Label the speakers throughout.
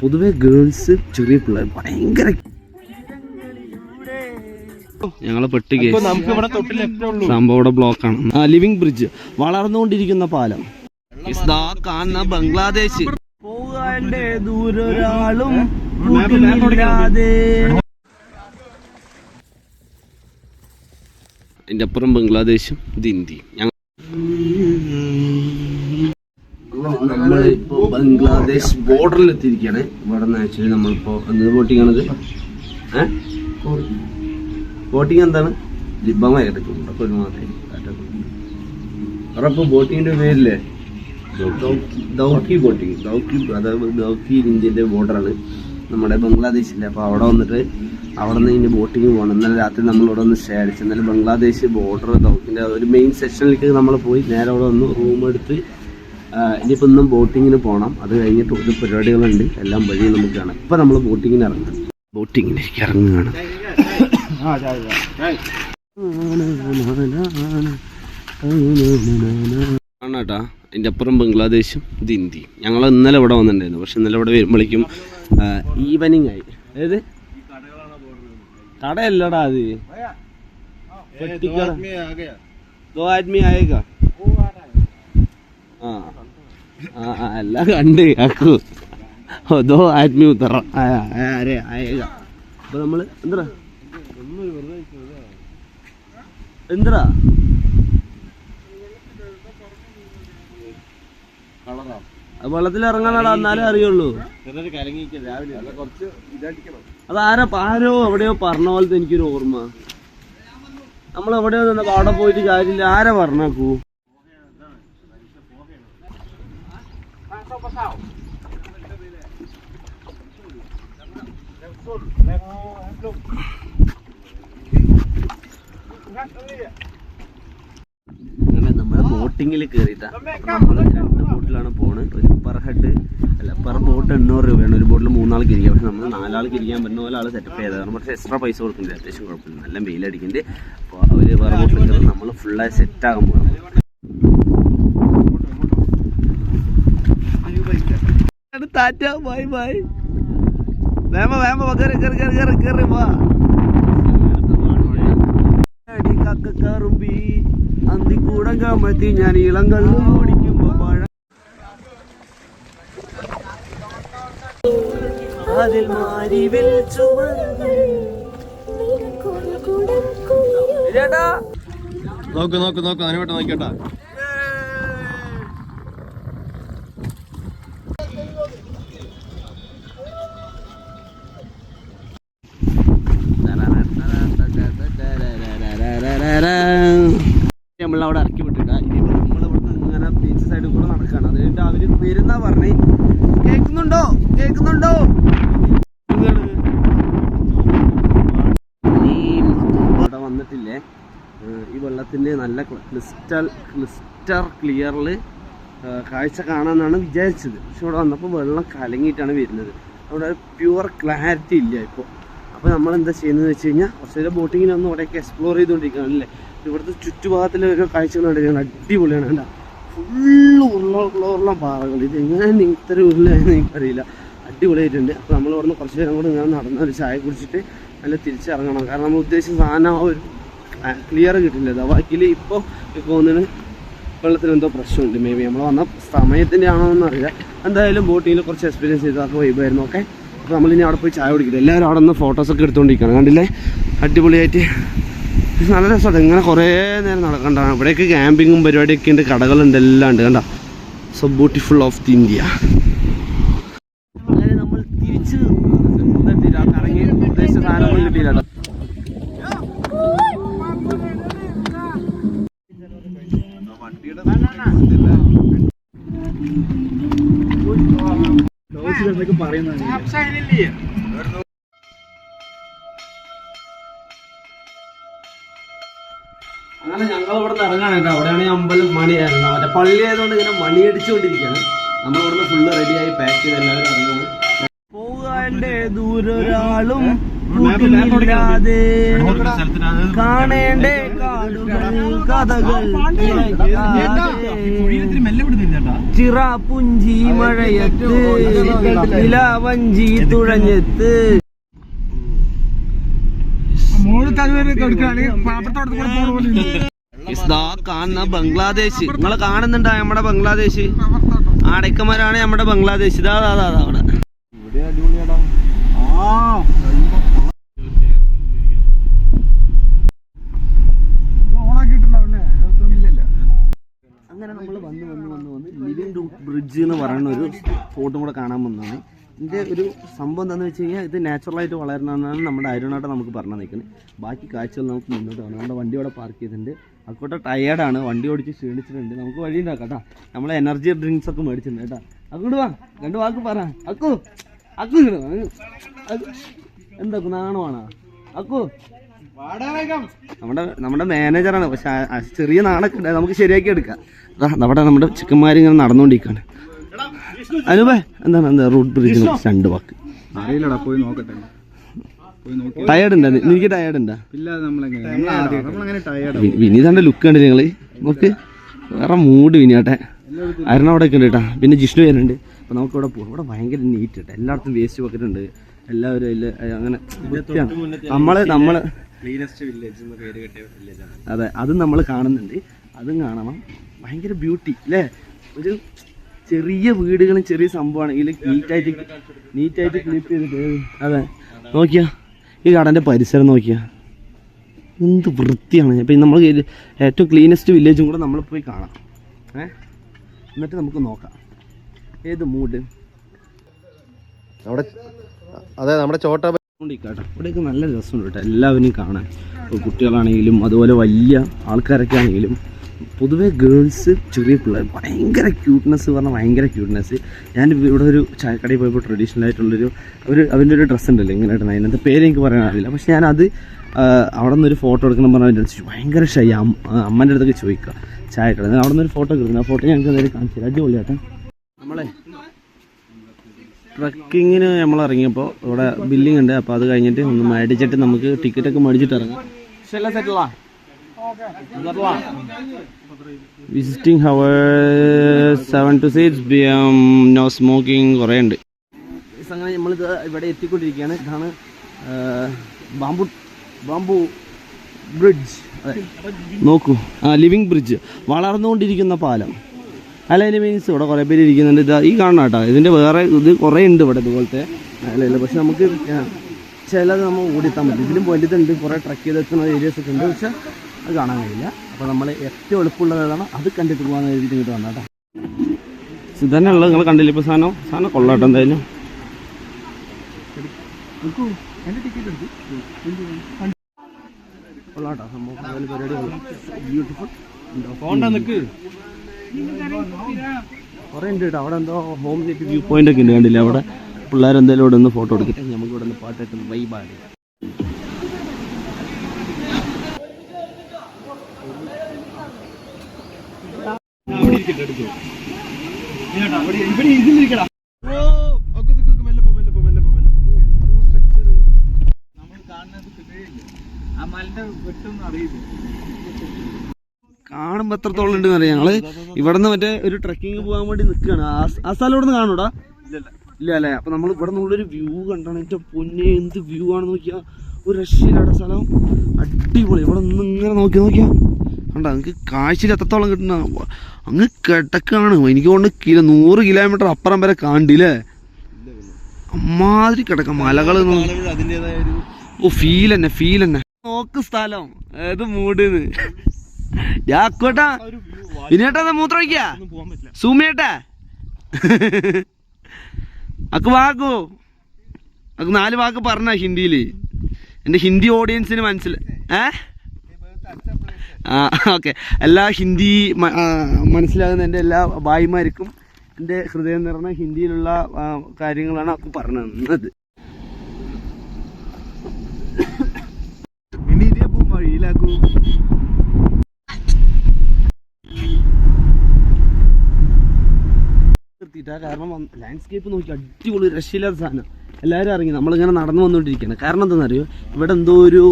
Speaker 1: പൊതുവെ ഗേൾസ് ചെറിയ പിള്ളേർ ഭയങ്കര ഞങ്ങളെ പെട്ടി സംഭവം ഇവിടെ ബ്ലോക്കാണ് ആ ലിവിംഗ് ബ്രിഡ്ജ് വളർന്നുകൊണ്ടിരിക്കുന്ന പാലം. കാണുന്ന ബംഗ്ലാദേശ്. ദൂരൊരാളും. അതിന്റെ അപ്പുറം ബംഗ്ലാദേശും ഇത് ഇന്ത്യയും. ബംഗ്ലാദേശ് ബോർഡറിൽ എത്തിയിരിക്കുകയാണ് ഇവിടെ നിന്ന് ആക്ച്വലി നമ്മളിപ്പോ എന്ത് ബോട്ടിംഗ് ആണത്? ബോട്ടിംഗ് എന്താണ്? ലിബമായി കിടക്കുന്നുണ്ട് അപ്പോൾ ഒരു മാത്രമേ ബോട്ടിങ്ങിന്റെ പേരില്ലേ? ദൗക്കി- ബോട്ടിങ് ദൗക്കി അതായത് ദൗക്കി ഇന്ത്യന്റെ ബോർഡറാണ് നമ്മുടെ ബംഗ്ലാദേശിലെ. അപ്പോൾ അവിടെ വന്നിട്ട് അവിടെ നിന്ന് ഇനി ബോട്ടിങ് പോകണം. ഇന്നലെ രാത്രി നമ്മൾ ഇവിടെ ഒന്ന് സ്റ്റേ അടിച്ചു. ഇന്നലെ ബംഗ്ലാദേശ് ബോർഡർ ദൗക്കിന്റെ ഒരു മെയിൻ സെക്ഷനിലേക്ക് നമ്മൾ പോയി നേരെ അവിടെ വന്ന് റൂം എടുത്ത് ഇനിയിപ്പോൾ ഇന്നും ബോട്ടിങ്ങിന് പോകണം അത് കഴിഞ്ഞിട്ട് ഒരു പരിപാടികളുണ്ട്. എല്ലാം വഴി നമുക്ക് കാണാം ഇപ്പം നമ്മൾ ബോട്ടിങ്ങിന് ഇറങ്ങാം ബോട്ടിങ്ങിന് ഇറങ്ങുകയാണ് ആണാട്ടാ. അതിന്റെ അപ്പുറം ബംഗ്ലാദേശും ഇത് ഇന്ത്യയും. ഞങ്ങൾ ഇന്നലെ ഇവിടെ വന്നിട്ടുണ്ടായിരുന്നു. പക്ഷെ ഇന്നലെ ഇവിടെ വരുമ്പോഴേക്കും ഈവനിങ് ആയി. അതായത് കടയല്ലടാ അത്. പെട്ടിക്കട. ദോ ആദ്മി ആയേക്കാ. എല്ലാം കണ്ട് ആക്കൂ അതോ ദോ ആദ്മി ഉത്തറ ആയേക്ക അപ്പൊ നമ്മൾ എന്താ എന്താ വെള്ളത്തിൽ ഇറങ്ങാനാടാ എന്നാലേ അറിയുള്ളൂ. അതാരാ ആരോ എവിടെയോ പറഞ്ഞ പോലത്തെ എനിക്കൊരു ഓർമ്മ. നമ്മൾ എവിടെയോ നിന്നപ്പോ അവിടെ പോയിട്ട് കാര്യമില്ല. ആരാ പറഞ്ഞാക്കൂ? അങ്ങനെ കയറിയിട്ടാ നമ്മൾ രണ്ട് പോണത് ഒരു പെർ ഹെഡ് അല്ല പെർ ബോട്ട് എണ്ണൂറ് രൂപയാണ്. ഒരു ബോട്ടിൽ മൂന്നാൾക്ക് ഇരിക്കുക പക്ഷെ നമ്മൾ നാലാൾക്ക് ഇരിക്കാൻ പറ്റുന്ന പോലെ ആൾ സെറ്റപ്പ് ചെയ്തതാണ് പക്ഷേ എക്സ്ട്രാ പൈസ കൊടുക്കുന്നില്ല. അത്യാവശ്യം കുഴപ്പമില്ല. നല്ല വെയിലടിക്കുന്നുണ്ട്. അപ്പോൾ അവർ വേറെ ബോട്ടിൽ നമ്മൾ ഫുള്ളായി സെറ്റാകാൻ പോകണം ടാറ്റ ബൈ ബൈ. വേമ വേമ കയറി കയറി കയറി കയറി കയറി വാടി കക്ക കറുമ്പി അന്തി അന്തിക്കൂടം കമത്തി ഞാൻ ഇളം കള്ളു കുടിക്കുമ്പോ പഴ. അതിൽ മാരിവിൽ ചേട്ടാ
Speaker 2: നോക്ക് നോക്ക് നോക്ക് അതിനോട്ട് നോക്കിയോട്ടാ.
Speaker 1: നമ്മളവിടെ ഇറക്കി വിട്ടിട്ടാ. ഇനിയിപ്പോ നമ്മളിവിടുന്ന് ഇങ്ങനെ ബീച്ച് സൈഡിൽ കൂടെ നടക്കാണ്. അത് കഴിഞ്ഞിട്ട് അവർ വരുന്ന പറഞ്ഞ്. കേൾക്കുന്നുണ്ടോ? കേൾക്കുന്നുണ്ടോ? വന്നിട്ടില്ലേ? ഈ വെള്ളത്തിന്റെ നല്ല ക്രിസ്റ്റൽ ക്രിസ്റ്റർ ക്ലിയറിൽ കാഴ്ച കാണാമെന്നാണ് വിചാരിച്ചത്. പക്ഷെ ഇവിടെ വന്നപ്പോൾ വെള്ളം കലങ്ങിയിട്ടാണ് വരുന്നത്. അവിടെ പ്യുവർ ക്ലാരിറ്റി ഇല്ല ഇപ്പോൾ അപ്പോൾ നമ്മൾ എന്താ ചെയ്യുന്നത് വെച്ച് കഴിഞ്ഞാൽ കുറച്ച് ബോട്ടിങ്ങിനൊന്നും അവിടെയൊക്കെ എക്സ്പ്ലോർ ചെയ്തുകൊണ്ടിരിക്കുകയാണ് അല്ലേ? ഇവിടുത്തെ ചുറ്റുഭാഗത്തിലെ ഓരോ കാഴ്ചകൾ കണ്ടിരിക്കുന്നത് അടിപൊളിയാണ് കണ്ട? ഫുള്ള് ഉരുള ഉരുള പാറകൾ. ഇത് എങ്ങനെ ഇത്ര ഉരുളായെന്ന് എനിക്കറിയില്ല. അടിപൊളിയായിട്ടുണ്ട്. അപ്പോൾ നമ്മൾ ഇവിടുന്ന് കുറച്ച് നേരം കൂടെ ഇങ്ങനെ നടന്ന് ഒരു ചായ കുടിച്ചിട്ട് നല്ല തിരിച്ചിറങ്ങണം. കാരണം നമ്മൾ ഉദ്ദേശിച്ച സാധനം ആ ഒരു ക്ലിയർ കിട്ടില്ല. ദവാക്കിൽ ഇപ്പോൾ ഇപ്പോൾ ഒന്നിന് വെള്ളത്തിന് എന്തോ പ്രശ്നമുണ്ട്. മേ ബി നമ്മൾ വന്ന സമയത്തിന്റെ ആണോ എന്നറിയില്ല എന്തായാലും ബോട്ടിങ്ങിൽ കുറച്ച് എക്സ്പീരിയൻസ് ചെയ്ത് അതൊക്കെ വൈബായിരുന്നു ഓക്കെ അപ്പോൾ നമ്മളിനി അവിടെ പോയി ചായ കുടിക്കില്ല എല്ലാവരും അവിടെ നിന്ന് ഫോട്ടോസൊക്കെ എടുത്തുകൊണ്ടിരിക്കുകയാണ് കണ്ടില്ലേ? അടിപൊളിയായിട്ട് നല്ല രസമാണ് ഇങ്ങനെ കുറേ നേരം നടക്കണ്ടാണ് ഇവിടെയൊക്കെ ക്യാമ്പിങ്ങും പരിപാടിയൊക്കെ ഉണ്ട്. കടകളുണ്ട്. എല്ലാം ഉണ്ട്. കണ്ട? So beautiful of the India അങ്ങനെ നമ്മൾ തിരിച്ച് കറങ്ങി ഉദ്ദേശിച്ച കിട്ടിയില്ല ഞങ്ങൾ ഇവിടെ നിന്ന് ഇറങ്ങാണ് കേട്ടോ. അവിടെയാണ് ഈ അമ്പലം മണി മറ്റേ പള്ളി ആയതുകൊണ്ട് ഇങ്ങനെ മണി അടിച്ചുകൊണ്ടിരിക്കുകയാണ് നമ്മൾ നിന്ന് ഫുള്ള് റെഡിയായി പാക്ക് ചെയ്ത് എല്ലാവരും ഇറങ്ങുകയാണ് പോകാന്റെ ദൂരൊരാളും കാണേണ്ടേ കഥകൾ
Speaker 3: മെല്ലെ വിടുന്നില്ല
Speaker 1: ചിറ പുഞ്ചി മഴയത്ത് നിലാവഞ്ചി തുഴഞ്ഞെത്ത്.
Speaker 3: മോൾ തലവരെ കൊടുക്കുകയാണെങ്കിൽ പാപ്പത്തോടത്ത് കൂടെ പോണ പോലെ
Speaker 1: കാണുന്ന ബംഗ്ലാദേശ്. നിങ്ങളെ കാണുന്നുണ്ടോ നമ്മുടെ ബംഗ്ലാദേശ്? ആടക്കന്മാരാണ് നമ്മുടെ ബംഗ്ലാദേശ്. ഇതാ അതാ അതാ അവിടെ. അങ്ങനെ നമ്മൾ വന്ന് വന്ന് വന്ന് വന്ന് ലിവിങ് റൂട്ട് ബ്രിഡ്ജ് എന്ന് പറയുന്ന ഒരു സ്പോട്ടും കൂടെ കാണാൻ വന്നതാണ്. ഇതിന്റെ ഒരു സംഭവം എന്താണെന്ന് വെച്ച് കഴിഞ്ഞാൽ ഇത് നാച്ചുറലായിട്ട് വളരുന്നതെന്നാണ് നമ്മുടെ അരുണാട്ടം നമുക്ക് പറഞ്ഞു നിൽക്കുന്നത് ബാക്കി കാഴ്ചകൾ നമുക്ക് മുന്നോട്ട് കാണാം. നമ്മുടെ വണ്ടി അവിടെ പാർക്ക് ചെയ്തിട്ടുണ്ട്. അക്കോട്ടെ ടയേർഡാണ് വണ്ടി ഓടിച്ച് ക്ഷീണിച്ചിട്ടുണ്ട്. നമുക്ക് വഴി ഉണ്ടാക്കാം കേട്ടോ നമ്മളെ എനർജി ഡ്രിങ്ക്സ് ഒക്കെ മേടിച്ചിട്ടുണ്ട് കേട്ടോ അക്കൂട്ട് വാ രണ്ട് വാക്ക് പറ. അക്കു അക്കു. എന്താ നാണമാണോ അക്കു. നമ്മുടെ നമ്മുടെ മാനേജറാണ് പക്ഷെ ചെറിയ നാണൊക്കെ ഉണ്ട്. നമുക്ക് ശരിയാക്കി എടുക്കാം. ദാ നമ്മുടെ നമ്മുടെ ചിക്കന്മാർ ഇങ്ങനെ നടന്നുകൊണ്ടിരിക്കുകയാണ് അനുപേ എന്താണ് എന്താ റൂട്ട് ബ്രിഡ്ജിന് രണ്ട് വാക്ക്.
Speaker 3: അറിയില്ലടാ പോയി നോക്കട്ടെ.
Speaker 1: ടയേർഡ് ഉണ്ട്? എനിക്ക് ടയേർഡ് ഉണ്ടാ? വിനീതാന്റെ ലുക്ക് കണ്ടില്ല നിങ്ങൾ? നമുക്ക് വേറെ മൂഡ് വിനിയാട്ടെ അരുണ അവിടെ ഒക്കെ ഉണ്ട് കേട്ടാ. പിന്നെ ജിഷ്ണു വരുന്നുണ്ട്. അപ്പൊ നമുക്ക് ഇവിടെ പോകാം ഇവിടെ ഭയങ്കര നീറ്റ് കേട്ടോ. എല്ലായിടത്തും വേസ്റ്റ് ബക്കറ്റ് ഉണ്ട് എല്ലാവരും ഇല്ല അങ്ങനെ നമ്മൾ നമ്മൾ
Speaker 2: ക്ലീനസ്റ്റ് വില്ലേജ് എന്ന് പേര് കിട്ടിയ വില്ലേജാണ്
Speaker 1: അതെ അതും നമ്മൾ കാണുന്നുണ്ട്. അതും കാണണം. ഭയങ്കര ബ്യൂട്ടി അല്ലേ ഒരു ചെറിയ വീടുകളും ചെറിയ സംഭവമാണെങ്കിൽ നീറ്റായിട്ട് നീറ്റായിട്ട് ക്ലീപ്പ് ചെയ്തിട്ട് അതെ. നോക്കിയാ. ഈ കടന്റെ പരിസരം നോക്കിയാ. എന്ത് വൃത്തിയാണ്. ഇപ്പം നമ്മൾ ഏറ്റവും ക്ലീനസ്റ്റ് വില്ലേജും കൂടെ നമ്മൾ പോയി കാണാം. ഏ? എന്നിട്ട് നമുക്ക് നോക്കാം. ഏത് മൂഡ്
Speaker 2: അവിടെ അതെ നമ്മുടെ ചോട്ട
Speaker 1: കേട്ടോ ഇവിടെയൊക്കെ നല്ല രസമുണ്ട് കേട്ടോ. എല്ലാവരെയും കാണാൻ. കുട്ടികളാണെങ്കിലും അതുപോലെ വലിയ ആൾക്കാരൊക്കെ ആണെങ്കിലും പൊതുവെ ഗേൾസ് ചെറിയ പിള്ളേർ ഭയങ്കര ക്യൂട്ട്നെസ് പറഞ്ഞാൽ ഭയങ്കര ക്യൂട്ട്നെസ് ഞാൻ ഇവിടെ ഒരു ചായക്കടയിൽ പോയപ്പോൾ ട്രഡീഷണൽ ആയിട്ടുള്ളൊരു ഒരു അവന്റെ ഒരു ഡ്രസ്സ് ഉണ്ടല്ലോ ഇങ്ങനെ ഇടുന്നത് അതിനകത്ത് പേര് എനിക്ക് പറയാൻ അറിയില്ല. പക്ഷേ ഞാനത് അവിടെ നിന്നൊരു ഫോട്ടോ എടുക്കണം പറഞ്ഞാൽ അവന്റെ അടുത്ത് ഭയങ്കര ഷൈ അമ്മന്റെ അടുത്തൊക്കെ ചോദിക്കുക ചായക്കട അവിടെ നിന്നൊരു ഫോട്ടോ എടുക്കുന്നു ആ ഫോട്ടോ ഞങ്ങൾക്ക് നേരെ കാണിച്ചു തരാം. അടിപൊളിയാട്ടെ. നമ്മളെ ട്രക്കിങ്ങിന് നമ്മൾ ഇറങ്ങിയപ്പോൾ ഇവിടെ ബില്ലിംഗ് ഉണ്ട്. അപ്പോൾ അത് കഴിഞ്ഞിട്ട് ഒന്ന് മേടിച്ചിട്ട് നമുക്ക് ടിക്കറ്റൊക്കെ മേടിച്ചിട്ട് ഇറങ്ങാം. Visiting hour seven to six B M no smoking കുറേ ഉണ്ട്. അങ്ങനെ നമ്മളിത് ഇവിടെ എത്തിക്കൊണ്ടിരിക്കുകയാണ്. ഇതാണ് ബാംബു ബാംബു ബ്രിഡ്ജ്. നോക്കൂ. ആ ലിവിങ് ബ്രിഡ്ജ്. വളർന്നുകൊണ്ടിരിക്കുന്ന പാലം. അല്ല അതിന് മീൻസ് ഇവിടെ കുറേ പേര് ഇരിക്കുന്നുണ്ട്. ഇത് ഈ കാണണം കേട്ടോ. ഇതിന്റെ വേറെ ഇത് കുറേ ഉണ്ട് ഇവിടെ ഇതുപോലത്തെ അല്ല പക്ഷെ നമുക്ക് ചിലത് നമ്മൾ ഓടിയെത്താൻ പറ്റും ഇതിലും വലുതുണ്ട്. കുറേ ട്രക്ക് ചെയ്തെത്തുന്ന ഏരിയസ് ഒക്കെ ഉണ്ട്. പക്ഷെ അത് കാണാൻ കഴിയില്ല. അപ്പോൾ നമ്മൾ ഏറ്റവും എളുപ്പമുള്ളത് ഏതാണ്? അത് കണ്ടിട്ട് പോകാൻ എഴുതിയിട്ട് ഇങ്ങോട്ട് ഇത് തന്നെ ഉള്ളത് നിങ്ങൾ കണ്ടില്ല ഇപ്പോൾ സാധനം? സാധനം കൊള്ളാട്ടോ എന്തായാലും. കൊള്ളാട്ടോ സംഭവം. ബ്യൂട്ടിഫുൾ കുറേ ഉണ്ട് കേട്ടോ അവിടെ എന്തോ ഹോം വ്യൂ പോയിന്റ് ഒക്കെ ഉണ്ട് കണ്ടില്ല? അവിടെ പിള്ളേരെന്തായാലും ഇവിടെ നിന്ന് ഫോട്ടോ എടുക്കട്ടെ നമുക്ക് ഇവിടെ നിന്ന് പാട്ടായിട്ട് വൈബാണ്
Speaker 3: ഇവിടെ എടുത്തു നമ്മൾ കാണുന്നത്
Speaker 1: കാണുമ്പോ എത്രത്തോളം ഉണ്ട് അറിയാം. ഞങ്ങൾ ഇവിടെ നിന്ന് മറ്റേ ഒരു ട്രക്കിംഗ് പോകാൻ വേണ്ടി നിൽക്കുകയാണ് ആ സ്ഥലം ഇവിടെ നിന്ന് കാണൂടാ ഇല്ല അല്ലേ? അപ്പൊ നമ്മൾ ഇവിടെ നിന്നുള്ളൊരു വ്യൂ കണ്ടാണ്. എന്റെ പൊന്നെ എന്ത് വ്യൂ ആണെന്ന് നോക്കിയാ. ഒരു രക്ഷയിലാണ് സ്ഥലം. അടിപൊളി. ഇവിടെ നിന്ന് ഇങ്ങനെ നോക്കി നോക്കിയാ. കണ്ട? നിങ്ങൾക്ക് കാഴ്ചയിൽ എത്രത്തോളം കിട്ടുന്ന അങ്ങ് കിടക്കാണ്. എനിക്ക് കൊണ്ട് കിലോ നൂറ് കിലോമീറ്റർ അപ്പുറം വരെ കാണ്ടില്ലേ? അമ്മാതിരി കിടക്ക. മലകൾ ഓ ഫീൽ തന്നെ ഫീൽ തന്നെ. നോക്ക് സ്ഥലം. ഏത് മൂടിന്ന്. ഇനിയേട്ടാ വിനേട്ടാ മൂത്രമൊഴിക്കാ സൂമിയേട്ടാ. അക്ക് വാക്കോ. അക്ക് നാല് വാക്ക് പറഞ്ഞ ഹിന്ദിയിൽ. എന്റെ ഹിന്ദി ഓഡിയൻസിന് മനസ്സിലായി ഏഹ് ഓക്കെ. എല്ലാ ഹിന്ദി മനസ്സിലാകുന്ന എന്റെ എല്ലാ ഭായിമാർക്കും എന്റെ ഹൃദയം നിറഞ്ഞ ഹിന്ദിയിലുള്ള കാര്യങ്ങളാണ് അപ്പം പറഞ്ഞു തന്നത്
Speaker 3: ഇനി വഴിയിലാക്കൂ
Speaker 1: നിർത്തിയിട്ടാ കാരണം ലാൻഡ്സ്കേപ്പ് നോക്കി അടിപൊളി രക്ഷയില്ലാത്ത സാധനം. എല്ലാവരും ഇറങ്ങി നമ്മളിങ്ങനെ നടന്നു വന്നുകൊണ്ടിരിക്കുകയാണ്. കാരണം എന്താണെന്നറിയോ? ഇവിടെ എന്തോ ഒരു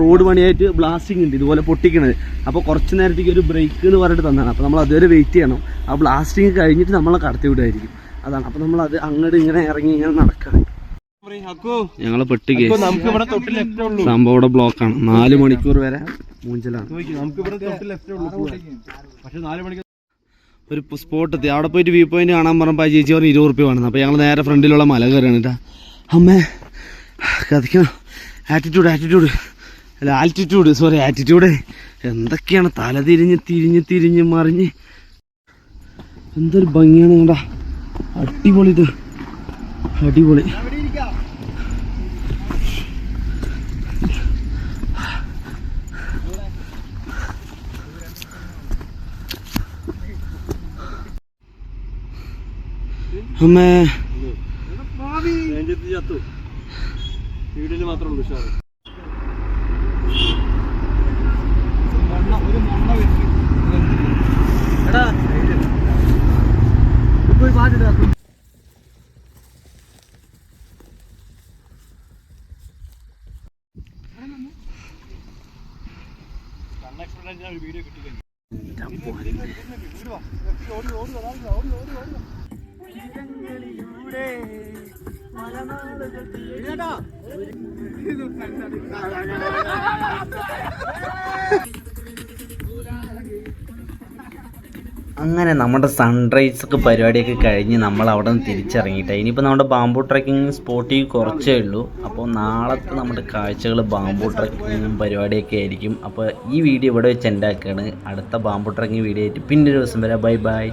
Speaker 1: റോഡ് പണിയായിട്ട് ബ്ലാസ്റ്റിംഗ് ഉണ്ട്. ഇതുപോലെ പൊട്ടിക്കണത്. അപ്പോൾ കുറച്ച് നേരത്തേക്ക് ഒരു ബ്രേക്ക് എന്ന് പറഞ്ഞിട്ട് തന്നാണ്. അപ്പോൾ നമ്മൾ അതുവരെ വെയിറ്റ് ചെയ്യണം. ആ ബ്ലാസ്റ്റിംഗ് കഴിഞ്ഞിട്ട് നമ്മളെ കടത്തി വിടുമായിരിക്കും. അതാണ്. അപ്പോൾ നമ്മൾ അത് അങ്ങോട്ട് ഇങ്ങനെ ഇറങ്ങി ഇങ്ങനെ നടക്കണം.
Speaker 2: അക്കു
Speaker 1: ഞങ്ങളെ പെട്ടിക്ക്
Speaker 2: അക്കു, നമുക്ക് ഇവിടെ തൊട്ട് ലെഫ്റ്റേ ഉള്ളൂ.
Speaker 1: സംഭവം ഇവിടെ ബ്ലോക്കാണ് നാല് മണിക്കൂർ വരെ മൂഞ്ചലാണ്.
Speaker 2: നമുക്ക് ഇവിടെ തൊട്ട് ലെഫ്റ്റേ ഉള്ളൂ. പക്ഷെ നാല് മണിക്ക്
Speaker 1: ഒരു സ്പോട്ട് എത്തി. അവിടെ പോയിട്ട് വ്യൂ പോയിന്റ് കാണാൻ പറഞ്ഞപ്പോൾ ചേച്ചി പറഞ്ഞ് ഇരുപത് റുപ്യ വേണം. അപ്പോൾ ഞങ്ങൾ നേരെ ഫ്രണ്ടിലുള്ള മല കയറാണ് കേട്ടോ അമ്മേ കഥിക്കണം ആറ്റിറ്റ്യൂഡ് ആറ്റിറ്റ്യൂഡ് അല്ല ആറ്റിറ്റ്യൂഡ് സോറി ആറ്റിറ്റ്യൂഡ് എന്തൊക്കെയാണ് തല തിരിഞ്ഞ് തിരിഞ്ഞ് തിരിഞ്ഞ് മറിഞ്ഞ്. എന്തൊരു ഭംഗിയാണ് കണ്ടാ. അടിപൊളി ഇത് അടിപൊളി. അമ്മേ
Speaker 2: ചത്തു വീടിന് മാത്രമേ ഉള്ളൂ ഉഷാറ്
Speaker 3: ഒരു മണ്ണ വെച്ച്
Speaker 1: എടാ ഓടി പാട്ടിടാ
Speaker 4: അങ്ങനെ നമ്മുടെ സൺറൈസ് ഒക്കെ പരിപാടിയൊക്കെ കഴിഞ്ഞ് നമ്മൾ അവിടെ നിന്ന് തിരിച്ചിറങ്ങിയിട്ട്. ഇനിയിപ്പോൾ നമ്മുടെ ബാംബു ട്രക്കിംഗ് സ്പോട്ടിൽ കുറച്ചേ ഉള്ളൂ. അപ്പോൾ നാളത്തെ നമ്മുടെ കാഴ്ചകൾ ബാംബു ട്രക്കിങ്ങും പരിപാടിയൊക്കെ ആയിരിക്കും. അപ്പോൾ ഈ വീഡിയോ ഇവിടെ വെച്ച് എന്റെ അടുത്ത ബാംബു ട്രക്കിംഗ് വീഡിയോ ആയിട്ട് പിന്നെ ഒരു ദിവസം വരാം. Bye bye